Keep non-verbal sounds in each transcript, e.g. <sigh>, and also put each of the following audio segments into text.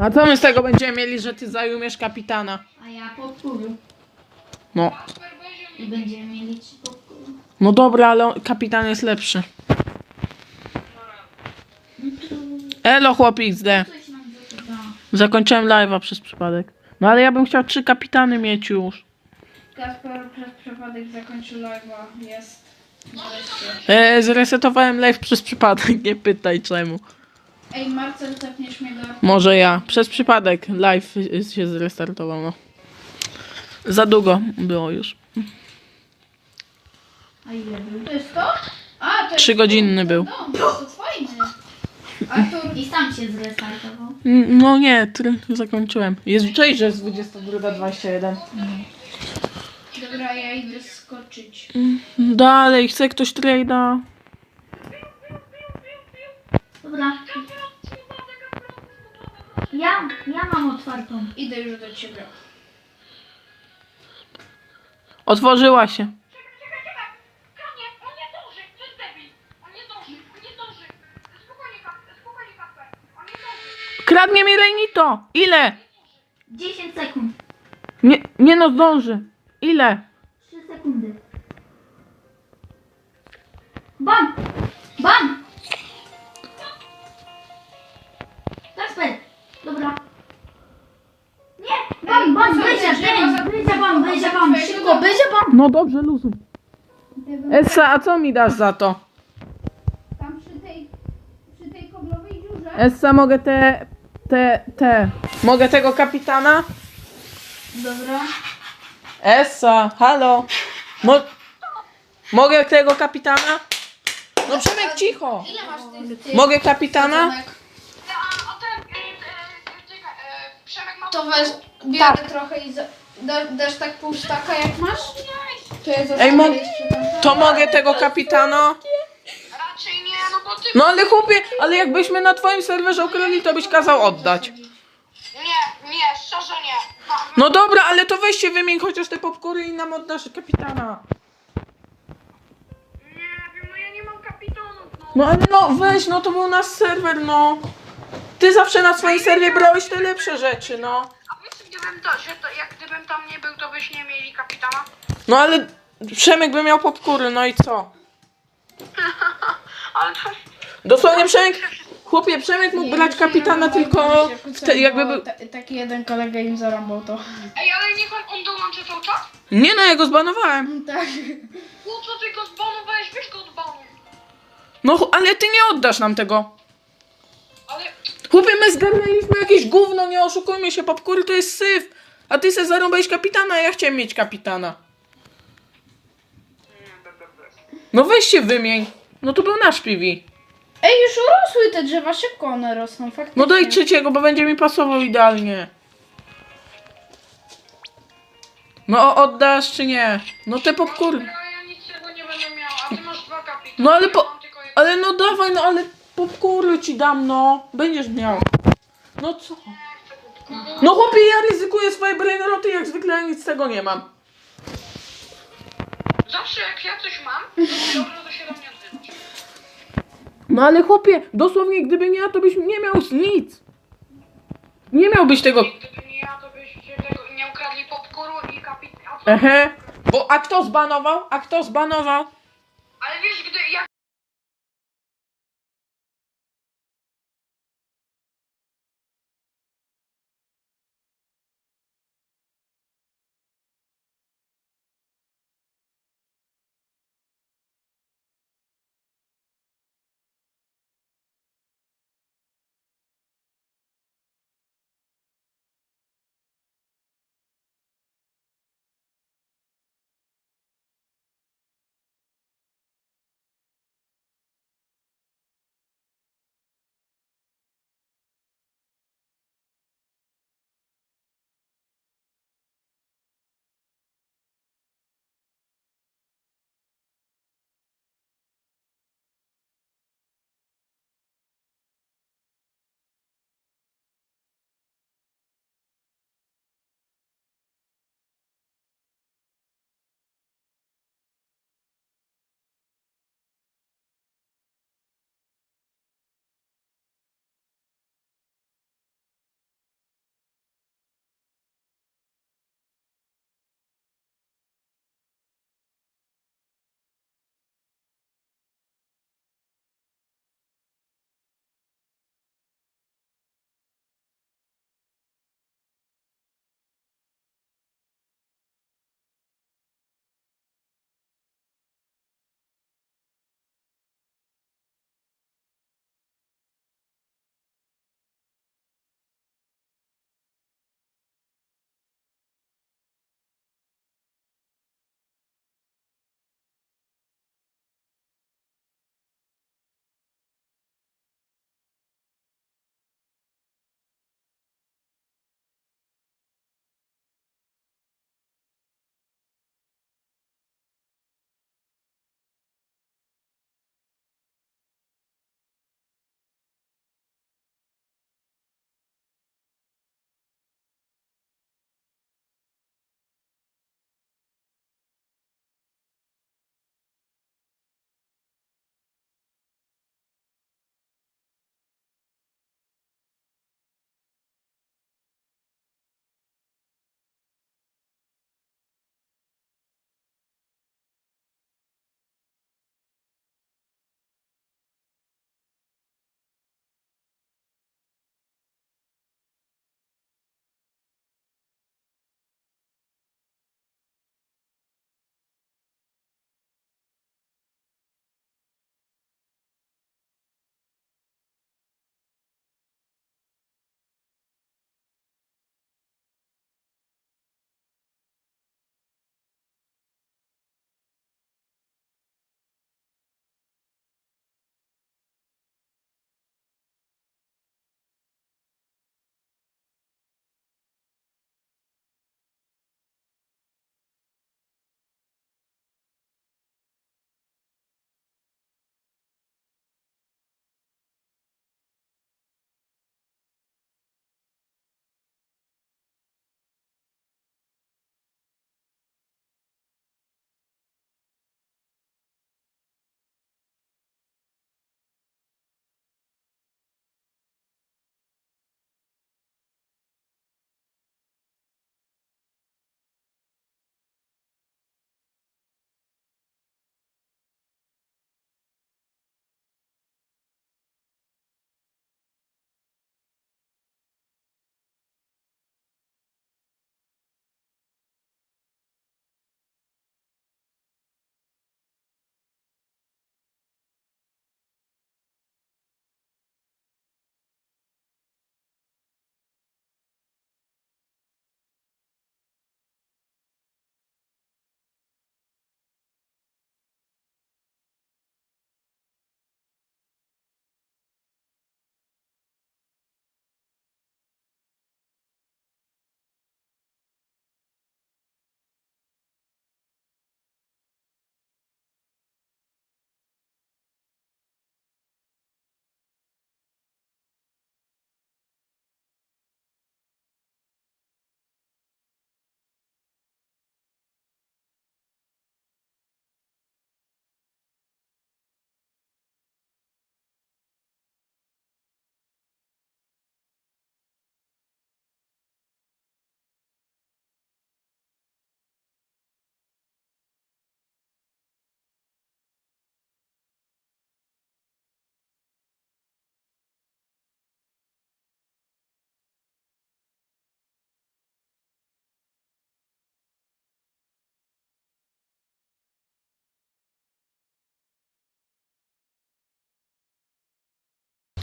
A co my z tego będziemy mieli, że ty zajmiesz kapitana? A ja podpływu. No, I będziemy mieli trzy podpływy. no dobra, ale on- kapitan jest lepszy. Elo chłopie XD. Coś nam wyda. Zakończyłem live'a przez przypadek. No ale ja bym chciał trzy kapitany mieć już. Kasper przez przypadek zakończył live'a. Jest. Nareszcie. E, zresetowałem live przez przypadek, nie pytaj czemu. Ej, Marcel, tepniesz mnie do... Może ja. Przez przypadek live się zrestartował, no. Za długo było już. A ile był? To jest to? A, to jest Trzygodzinny był. No, to. Artur, I sam się zrestartował. Mm, No nie, tr- zakończyłem. Jest cześć, że jest 22.21. dobra, ja idę skoczyć. Dalej, chce ktoś trade'a? Dobra. Ja, ja mam otwartą. Idę już do ciebie. Otworzyła się. Kradnie mi Rejnito! Ile? 10 sekund. Nie, nie no, zdąży. Ile? 3 sekundy. Bam! Bam! Będzie, bam, będzie. Twojego Szybko, będzie bam. No dobrze, luzu. Essa, a co mi dasz za to? Tam przy tej, przy tej koblowej dziurze. Essa, mogę te, te, te. Mogę tego kapitana? Dobra. Essa, halo. Mo mogę tego kapitana? No Przemek, cicho. Ile masz tych, tych Mogę kapitana? y, Przemek ma... To weź, biorę trochę i za, da, dasz tak pół staka jak masz? To ja Ej, mo- zostawię jeszcze tam. To mogę tego kapitana? Raczej nie, no bo ty... No ale chłopie, ale jakbyśmy na twoim serwerze ukryli, to byś kazał oddać. Nie, nie, szczerze nie. No, No dobra, ale to weź się wymień chociaż te popkury i nam oddasz kapitana. Nie wiem, no ja nie mam kapitanów, no. No ale no weź, no to był nasz serwer, no. Ty zawsze na swoim serwie brałeś te lepsze rzeczy, no. Wiesz, gdybym to, jak gdybym tam nie był, to byś nie mieli kapitana? No ale Przemek by miał popkury, no i co? <laughs> Ale to... Dosłownie Przemek, chłopie, Przemek mógł brać kapitana tylko wtedy, jakby był... Ta, taki jeden kolega im zarąbał to. Ej, ale niech on, on dołączy cały czas? Nie no, ja go zbanowałem. Tak. No co ty go zbanowałeś? Weź go od banu. No ale ty nie oddasz nam tego. Chłopie, my zgarnęliśmy jakieś gówno, nie oszukujmy się, popkury to jest syf. A ty se zarąbałeś kapitana, a ja chciałem mieć kapitana. No weź się wymień. No to był nasz PV. Ej, już urosły te drzewa, szybko one rosną, faktycznie. No daj trzeciego, bo będzie mi pasował idealnie. No o- oddasz czy nie? No te popkury. Ale ja nic z tego nie będę miał, a ty masz dwa kapitany. No ale po... Ale no dawaj, no ale popkury ci dam, no. Będziesz miał. No co? No chłopie, ja ryzykuję swoje brainroty, jak zwykle ja nic z tego nie mam. Zawsze jak ja coś mam, to <laughs> dobrze to się do mnie. No ale chłopie, dosłownie gdyby nie ja, to byś nie miał nic. Nie miałbyś tego. Gdyby nie ja, to byście tego nie ukradli popkuru i. Ehe. Bo a kto zbanował? A kto zbanował? Ale wiesz, gdy jak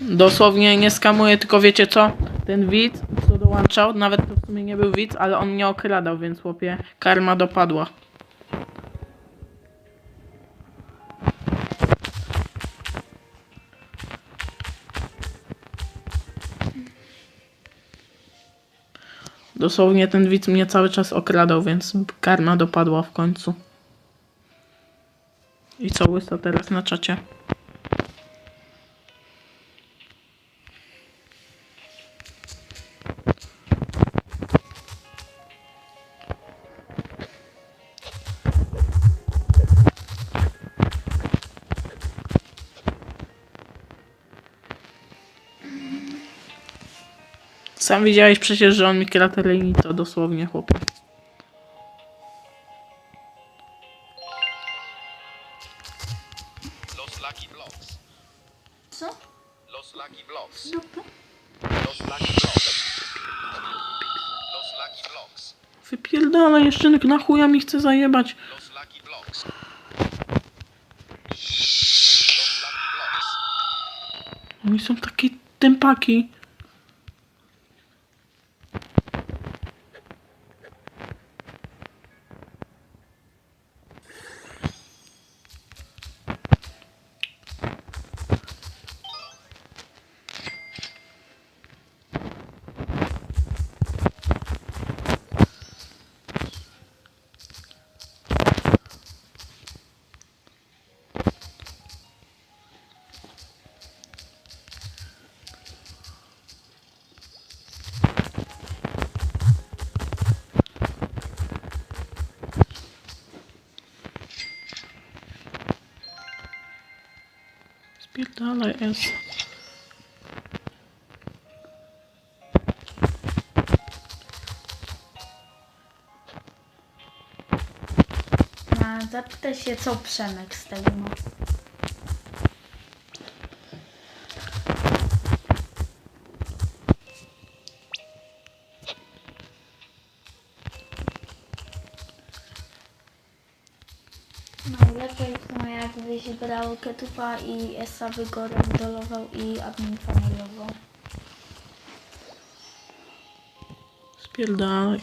Dosłownie nie skamuję, tylko wiecie co? Ten widz, co dołączał, nawet to w sumie nie był widz, ale on mnie okradał, więc chłopie, karma dopadła. Dosłownie ten widz mnie cały czas okradał, więc karma dopadła w końcu. I co łyso teraz na czacie? Sam widziałeś przecież, że on mi krateryjni to dosłownie chłopie. Los Lucky Blocks. Co? Los Lucky Blocks. Dupę? Los Lucky Blocks. Los Lucky Blocks. Wypierdala jeszcze na chuja mi chce zajebać. Los Lucky Blocks. Oni są takie tępaki. Spierdalaj S. A, zapytaj się, co Przemek z tego ma. No jakbyś brał Ketupa i Esa go randolował i admin panelował. Spierdalaj.